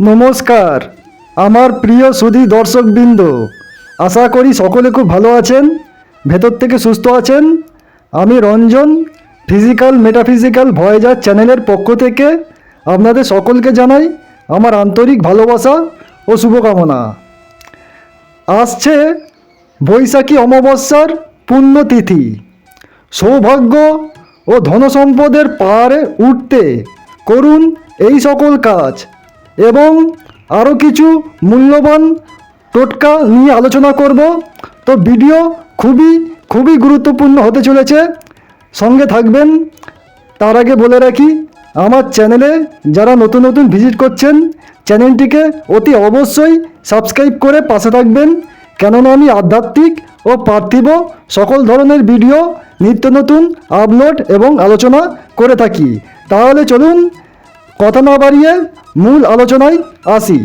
নমস্কার। আমার প্রিয় সুধী দর্শকবৃন্দ, আশা করি সকলে খুব ভালো আছেন, ভেতর থেকে সুস্থ আছেন। আমি রঞ্জন ফিজিক্যাল মেটাফিজিক্যাল ভয়েজার চ্যানেলের পক্ষ থেকে আপনাদের সকলকে জানাই আমার আন্তরিক ভালোবাসা ও শুভকামনা। আসছে বৈশাখী অমাবস্যার পুণ্যতিথি। সৌভাগ্য ও ধনসম্পদের পাহাড়ে উঠতে করুন এই সকল কাজ। এবং আরও কিছু মূল্যবান টোটকা নিয়ে আলোচনা করব। তো ভিডিও খুবই খুবই গুরুত্বপূর্ণ হতে চলেছে। সঙ্গে থাকবেন। তার আগে বলে রাখি, আমার চ্যানেলে যারা নতুন নতুন ভিজিট করছেন, চ্যানেলটিকে অতি অবশ্যই সাবস্ক্রাইব করে পাশে থাকবেন। কেননা আমি আধ্যাত্মিক ও পার্থিব সকল ধরনের ভিডিও, নিত্য নতুন, আপলোড এবং আলোচনা করে থাকি। তাহলে চলুন, কথা না বাড়িয়ে মূল আলোচনায় আসি।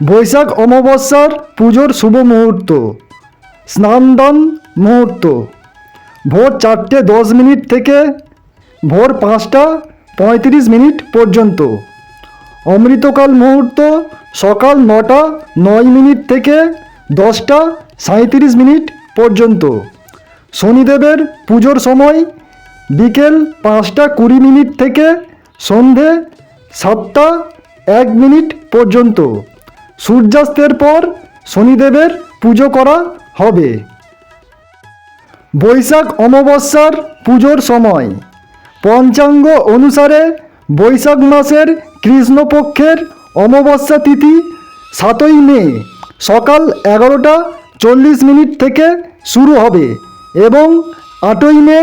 বৈশাখ অমাবস্যার পুজোর শুভ মুহূর্ত, স্নানদান মুহূর্ত। ভোর চারটে দশ মিনিট থেকে ভোর পাঁচটা পঁয়ত্রিশ মিনিট পর্যন্ত। অমৃতকাল মুহূর্ত, সকাল নটা, নয় মিনিট থেকে দশটা সাঁত্রিশ মিনিট পর্যন্ত। শনিদেবের পুজোর সময় বিকেল পাঁচটা কুড়ি মিনিট থেকে সন্ধে সাতটা এক মিনিট পর্যন্ত। সূর্যাস্তের পর শনিদেবের পুজো করা হবে। বৈশাখ অমাবস্যার পুজোর সময়। পঞ্চাঙ্গ অনুসারে বৈশাখ মাসের কৃষ্ণপক্ষের অমাবস্যা তিথি সাতই মে, সকাল এগারোটা চল্লিশ মিনিট থেকে শুরু হবে এবং আটই মে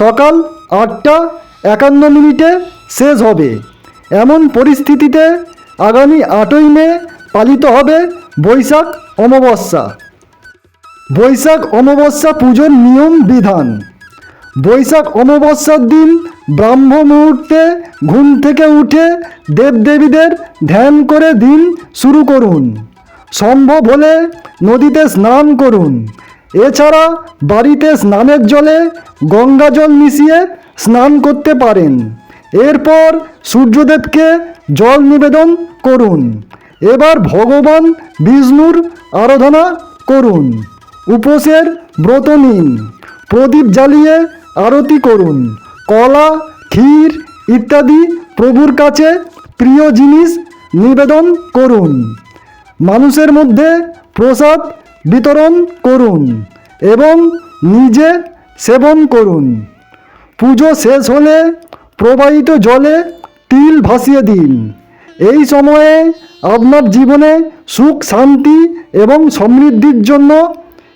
সকাল আটটা একান্ন মিনিটে শেষ হবে। এমন পরিস্থিতিতে আগামী আটই মে পালিত হবে বৈশাখ অমাবস্যা। বৈশাখ অমাবস্যা পুজোর নিয়ম বিধান। বৈশাখ অমাবস্যার দিন ব্রাহ্ম মুহূর্তে ঘুম থেকে উঠে দেবদেবীদের ধ্যান করে দিন শুরু করুন। সম্ভব হলে নদীতে স্নান করুন। এছাড়া বাড়িতে স্নানের জলে গঙ্গা জল মিশিয়ে স্নান করতে পারেন। এরপর সূর্যদেবকে জল নিবেদন করুন। এবার ভগবান বিষ্ণুর আরাধনা করুন। উপোসের ব্রত নিন। প্রদীপ জ্বালিয়ে আরতি করুন। কলা, ক্ষীর ইত্যাদি প্রভুর কাছে প্রিয় জিনিস নিবেদন করুন। মানুষের মধ্যে প্রসাদ বিতরণ করুন এবং নিজে সেবন করুন। পুজো শেষ হলে প্রবাহিত জলে তিল ভাসিয়ে দিন। এই সময়ে আপনার জীবনে সুখ, শান্তি এবং সমৃদ্ধির জন্য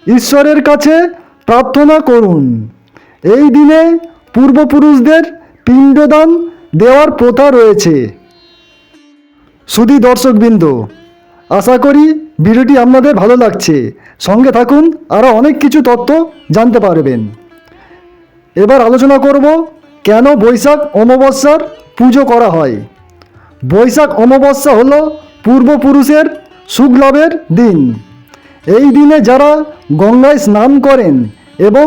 ঈশ্বরের কাছে প্রার্থনা করুন। এই দিনে পূর্বপুরুষদের পিণ্ডদান দেওয়ার প্রথা রয়েছে। সুধী দর্শকবৃন্দ, আশা করি ভিডিওটি আপনাদের ভালো লাগছে। সঙ্গে থাকুন, আরও অনেক কিছু তথ্য জানতে পারবেন। এবার আলোচনা করব কেন বৈশাখ অমাবস্যার পুজো করা হয়? বৈশাখ অমাবস্যা হলো পূর্বপুরুষের সুখ লাভের দিন। এই দিনে যারা গঙ্গায় স্নান করেন এবং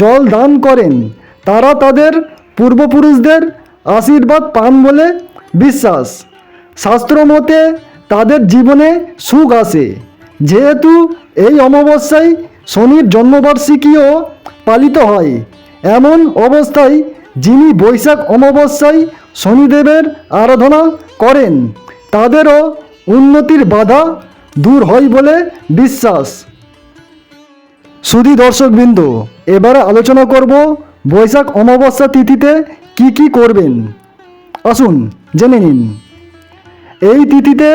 জল দান করেন, তারা তাদের পূর্বপুরুষদের আশীর্বাদ পান বলে বিশ্বাস। শাস্ত্র মতে তাদের জীবনে সুখ আসে। যেহেতু এই অমাবস্যায় শনির জন্মবার্ষিকীও পালিত হয়, এমন অবস্থায় যিনি বৈশাখ অমাবস্যায় শনিদেবের আরাধনা করেন, তাদেরও উন্নতির বাধা দূর হয় বলে বিশ্বাস। সুধি দর্শকবৃন্দ, এবারে আলোচনা করব বৈশাখ অমাবস্যা তিথিতে কি কি করবেন। আসুন, জেনে নিন। এই তিথিতে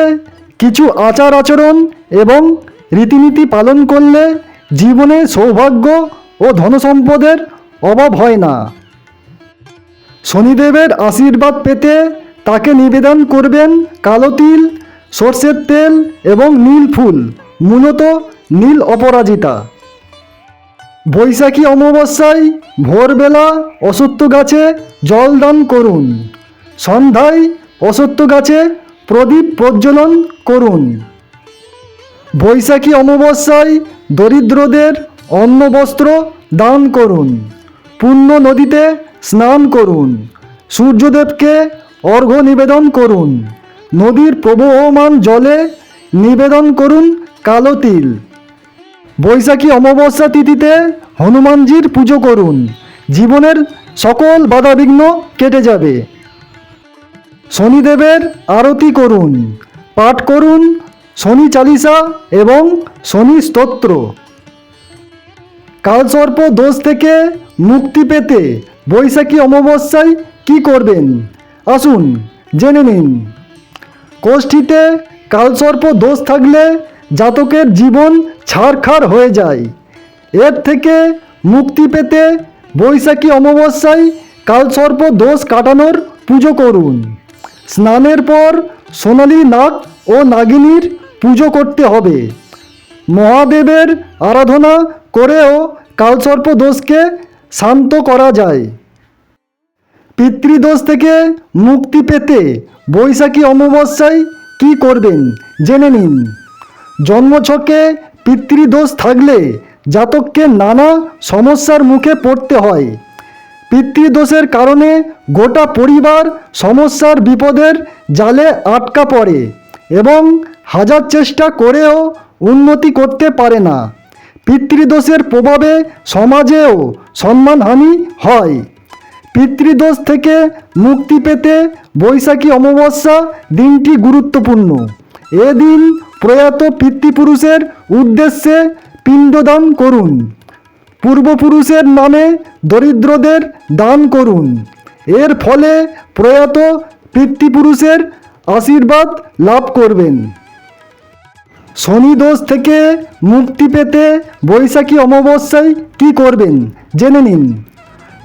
কিছু আচার আচরণ এবং রীতিনীতি পালন করলে জীবনে সৌভাগ্য ও ধনসম্পদের অভাব হয় না। শনিদেবের আশীর্বাদ পেতে তাকে নিবেদন করবেন কালো তিল, সর্ষের তেল এবং নীল ফুল, মূলত নীল অপরাজিতা। বৈশাখী অমাবস্যায় ভোরবেলা অসত্য গাছে জল দান করুন। সন্ধ্যায় অসত্য গাছে প্রদীপ প্রজ্বলন করুন। বৈশাখী অমাবস্যায় দরিদ্রদের অন্ন বস্ত্র দান করুন। পুণ্য নদীতে স্নান করুন, সূর্যদেবকে অর্ঘ্য নিবেদন করুন, নদীর প্রবহমান জলে নিবেদন করুন কালো তিল। বৈশাখী অমাবস্যা তিথিতে হনুমানজির পুজো করুন, জীবনের সকল বাধাবিঘ্ন কেটে যাবে। শনিদেবের আরতি করুন, পাঠ করুন শনি চালিসা এবং শনি স্তোত্র। কালসর্প দোষ থেকে মুক্তি পেতে বৈশাখী অমাবস্যায় কি করবেন? আসুন, জেনে নিন। কোষ্ঠীতে কালসর্প দোষ থাকলে জাতকের জীবন ছাড়খাড় হয়ে যায়। এর থেকে মুক্তি পেতে বৈশাখী অমাবস্যায় কালসর্প দোষ কাটানোর পুজো করুন। স্নানের পর সোনালী নাগ ও নাগিনীর পুজো করতে হবে। মহাদেবের আরাধনা করেও কালসর্প দোষকে শান্ত করা যায়। পিতৃদোষ থেকে মুক্তি পেতে বৈশাখী অমাবস্যায় কি করবেন? জেনে নিন। জন্মছকে পিতৃদোষ থাকলে জাতককে নানা সমস্যার মুখে পড়তে হয়। পিতৃদোষের কারণে গোটা পরিবার সমস্যার বিপদের জালে আটকা পড়ে এবং হাজার চেষ্টা করেও উন্নতি করতে পারে না। পিতৃদোষের প্রভাবে সমাজেও সম্মানহানি হয়। পিতৃদোষ থেকে মুক্তি পেতে বৈশাখী অমাবস্যা দিনটি গুরুত্বপূর্ণ। এদিন প্রয়াত পিতৃপুরুষের উদ্দেশ্যে পিণ্ডদান করুন। পূর্বপুরুষের নামে দরিদ্রদের দান করুন। এর ফলে প্রয়াত পিতৃপুরুষের আশীর্বাদ লাভ করবেন। শনিদোষ থেকে মুক্তি পেতে বৈশাখী অমাবস্যায় কি করবেন? জেনে নিন।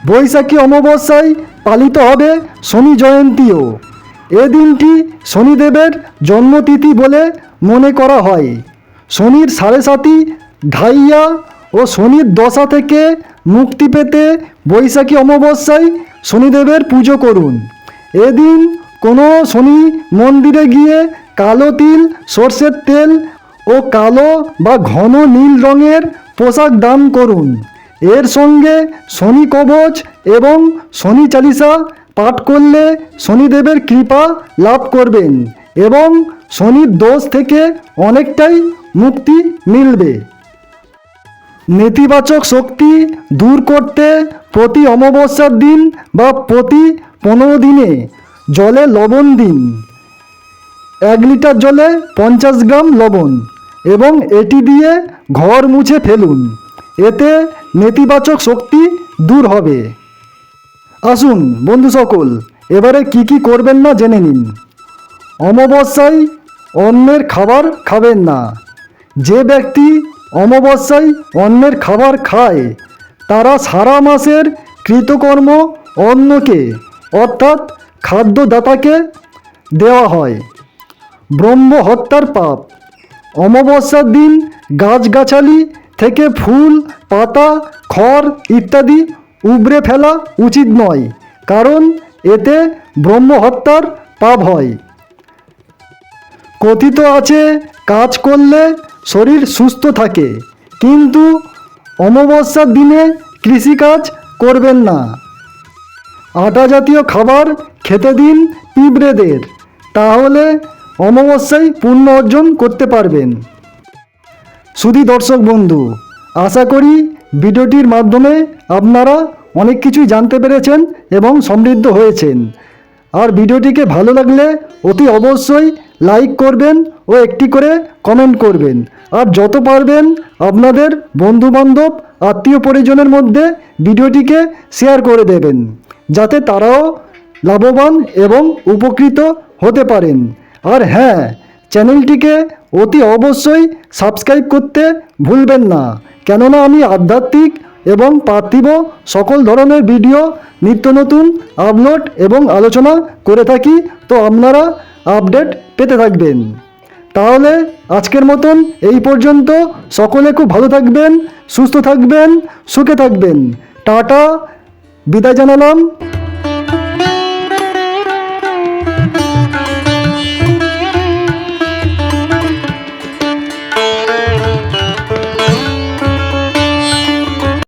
বৈশাখী অমাবস্যায় পালিত হবে শনি জয়ন্তীও। এ দিনটি শনিদেবের জন্মতিথি বলে মনে করা হয়। শনির সাড়ে সাতি ঢাইয়া ও শনির দশা থেকে মুক্তি পেতে বৈশাখী অমাবস্যায় শনিদেবের পুজো করুন। এদিন কোনো শনি মন্দিরে গিয়ে কালো তিল, সর্ষের তেল ও কালো বা ঘন নীল রঙের পোশাক দান করুন। এর সঙ্গে শনি কবচ এবং শনি চালিসা পাঠ করলে শনিদেবের কৃপা লাভ করবেন এবং শনির দোষ থেকে অনেকটাই মুক্তি মিলবে। নেতিবাচক শক্তি দূর করতে প্রতি অমাবস্যার দিন বা প্রতি পনেরো দিনে জলে লবণ দিন। এক লিটার জলে পঞ্চাশ গ্রাম লবণ। এবং এটি দিয়ে ঘর মুছে ফেলুন। এতে নেতিবাচক শক্তি দূর হবে। আসুন, বন্ধু সকল, এবারে কি কি করবেন না জেনে নিন। অমাবস্যায় অন্যের খাবার খাবেন না। যে ব্যক্তি অমাবস্যায় অন্যের খাবার খায়, তারা সারা মাসের কৃতকর্ম অন্যকে অর্থাৎ খাদ্যদাতাকে দেওয়া হয়। ব্রহ্ম হত্যার পাপ। অমাবস্যার দিন গাছগাছালি থেকে ফুল, পাতা, খড় ইত্যাদি উবড়ে ফেলা উচিত নয়, কারণ এতে ব্রহ্ম হত্যার পাপ হয়। কথিত আছে, কাজ করলে শরীর সুস্থ থাকে, কিন্তু অমাবস্যার দিনে কৃষিকাজ করবেন না। আটা জাতীয় খাবার খেতে দিন পিঁপড়েদের, তাহলে অমাবস্যায় পুণ্য অর্জন করতে পারবেন। শুধু দর্শক বন্ধু, আশা করি ভিডিওটির মাধ্যমে আপনারা অনেক কিছুই জানতে পেরেছেন এবং সমৃদ্ধ হয়েছেন। আর ভিডিওটিকে ভালো লাগলে অতি অবশ্যই লাইক করবেন ও একটি করে কমেন্ট করবেন। আর যত পারবেন আপনাদের বন্ধুবান্ধব, আত্মীয় পরিজনের মধ্যে ভিডিওটিকে শেয়ার করে দেবেন, যাতে তারাও লাভবান এবং উপকৃত হতে পারেন। আর হ্যাঁ চ্যানেলটিকে অতি অবশ্যই সাবস্ক্রাইব করতে ভুলবেন না। কেননা আমি আধ্যাত্মিক এবং পার্থিব সকল ধরনের ভিডিও, নিত্য নতুন আপলোড এবং আলোচনা করে থাকি, তো আপনারা আপডেট পেতে থাকবেন। তাহলে আজকের মতন এই পর্যন্ত। সকলে খুব ভালো থাকবেন, সুস্থ থাকবেন, সুখে থাকবেন। টাটা, বিদায় জানালাম।